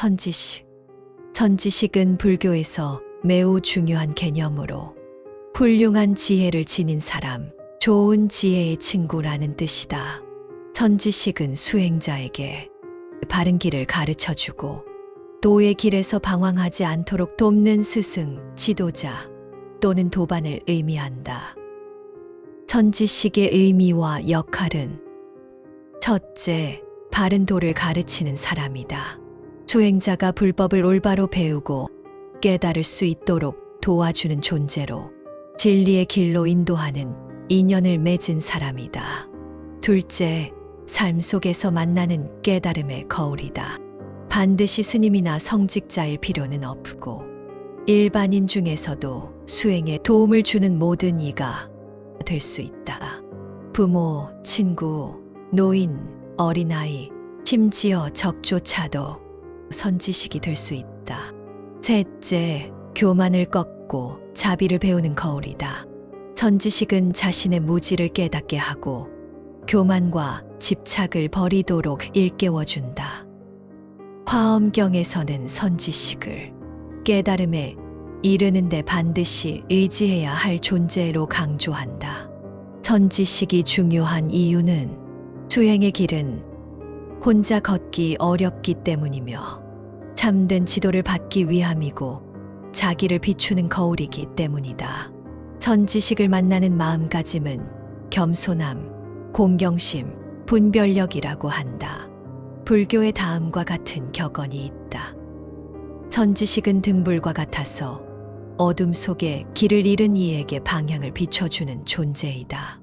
선지식. 선지식은 불교에서 매우 중요한 개념으로 훌륭한 지혜를 지닌 사람, 좋은 지혜의 친구라는 뜻이다. 선지식은 수행자에게 바른 길을 가르쳐 주고 도의 길에서 방황하지 않도록 돕는 스승, 지도자 또는 도반을 의미한다. 선지식의 의미와 역할은 첫째, 바른 도를 가르치는 사람이다. 수행자가 불법을 올바로 배우고 깨달을 수 있도록 도와주는 존재로 진리의 길로 인도하는 인연을 맺은 사람이다. 둘째, 삶 속에서 만나는 깨달음의 거울이다. 반드시 스님이나 성직자일 필요는 없고 일반인 중에서도 수행에 도움을 주는 모든 이가 될 수 있다. 부모, 친구, 노인, 어린아이, 심지어 적조차도 선지식이 될 수 있다. 셋째, 교만을 꺾고 자비를 배우는 거울이다. 선지식은 자신의 무지를 깨닫게 하고 교만과 집착을 버리도록 일깨워준다. 화엄경에서는 선지식을 깨달음에 이르는데 반드시 의지해야 할 존재로 강조한다. 선지식이 중요한 이유는 수행의 길은 혼자 걷기 어렵기 때문이며 참된 지도를 받기 위함이고 자기를 비추는 거울이기 때문이다. 선지식을 만나는 마음가짐은 겸손함, 공경심, 분별력이라고 한다. 불교의 다음과 같은 격언이 있다. 선지식은 등불과 같아서 어둠 속에 길을 잃은 이에게 방향을 비춰주는 존재이다.